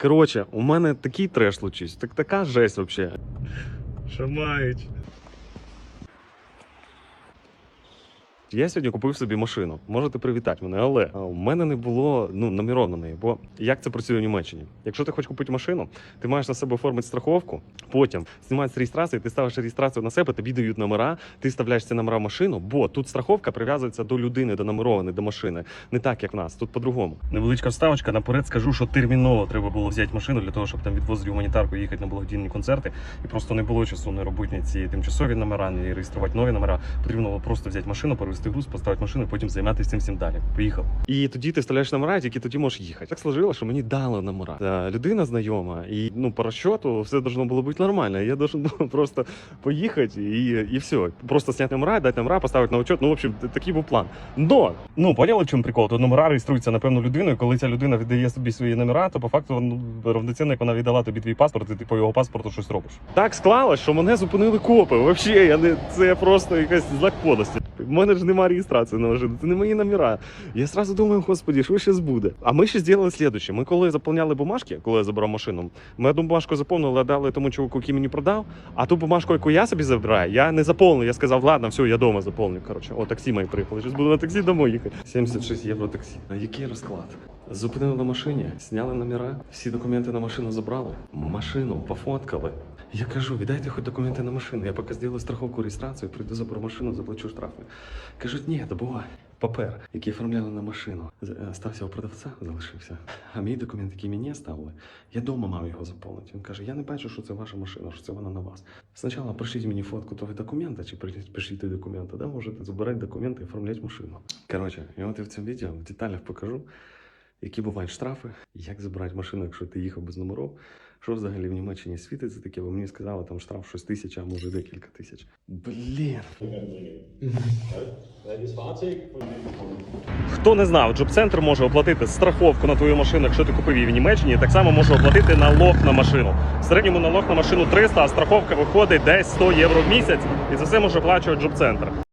Коротше, у мене такий треш случився, так така жесть взагалі. Шамають. мають? Я сьогодні купив собі машину. Можете привітати мене, але у мене не було ну, номеров на неї. Бо як це працює в Німеччині? Якщо ти хочеш купити машину, ти маєш на себе оформити страховку, потім знімається реєстрацію, ти ставиш реєстрацію на себе, тобі дають номера, ти вставляєш ці номера в машину, бо тут страховка прив'язується до людини, до номерованої, до машини. Не так, як в нас, тут по-другому. Невеличка вставочка. Наперед скажу, що терміново треба було взяти машину для того, щоб там відвозити гуманітарку, їхати на благодійні концерти. І просто не було часу не робити ці тимчасові номера, ні реєструвати нові номера. Потрібно було просто взяти машину, перевести груз, поставити машину, і потім займатися цим всім далі. Поїхав. І тоді ти вставляєш номера, і тільки тоді можеш їхати. Так сложило, що мені дали номера. Та людина знайома, і ну по розчету все должно було бути нормально. Я должен был просто поїхати і, и все. Просто зняти номера, дати номера, поставити на учет. Ну, в общем, такий був план. Но, ну поняли, в чому прикол? То номера реєструються на певну людину, і коли ця людина віддає собі свої номера, то по факту ну, равноцінно, як вона віддала тобі твій паспорт, і ти по його паспорту щось робиш. Так склалось, що мене зупинили копи. Взагалі, я не це просто якась злак подлості. У мене ж немає реєстрації на машину, це не мої номера. Я сразу думаю, господи, що зараз буде? А ми ще зробили слідуще. Ми коли заповняли бумажки, коли я забрав машину, ми одну бумажку заповнили, дали тому чуваку, який мені продав. А ту бумажку, яку я собі забираю, я не заповнив. Я сказав, ладно, все, я вдома заповню. Коротше, о, таксі мої приїхали. Зараз буду на таксі домой їхати. 76 євро таксі. А який розклад? Зупинили на машині, зняли номера, всі документи на машину забрали, машину пофоткали. Я кажу, віддайте хоч документи на машину. Я поки зроблю страховку реєстрацію, прийду заберу машину, заплачу штрафи. Кажуть, ні, то буває. Папер, який оформляли на машину, е, стався у продавця, залишився. А мій документ, який мені ставили, я дома мав його заповнити. Він каже: я не бачу, що це ваша машина, що це вона на вас. Спочатку пришліть мені фотку того документа, чи той документи, да, можете забирати документи і оформляти машину. Коротше, я от в цьому відео в деталях покажу, які бувають штрафи, як забирати машину, якщо ти їхав без номерів. Що взагалі в Німеччині світиться таке, бо мені сказали, там штраф щось тисяча, а може декілька тисяч. Блін. Хто не знав, Джоб-центр може оплатити страховку на твою машину, якщо ти купив її в Німеччині, так само може оплатити налог на машину. В середньому налог на машину 300, а страховка виходить десь 100 євро в місяць, і за це може оплачувати Джоб-центр.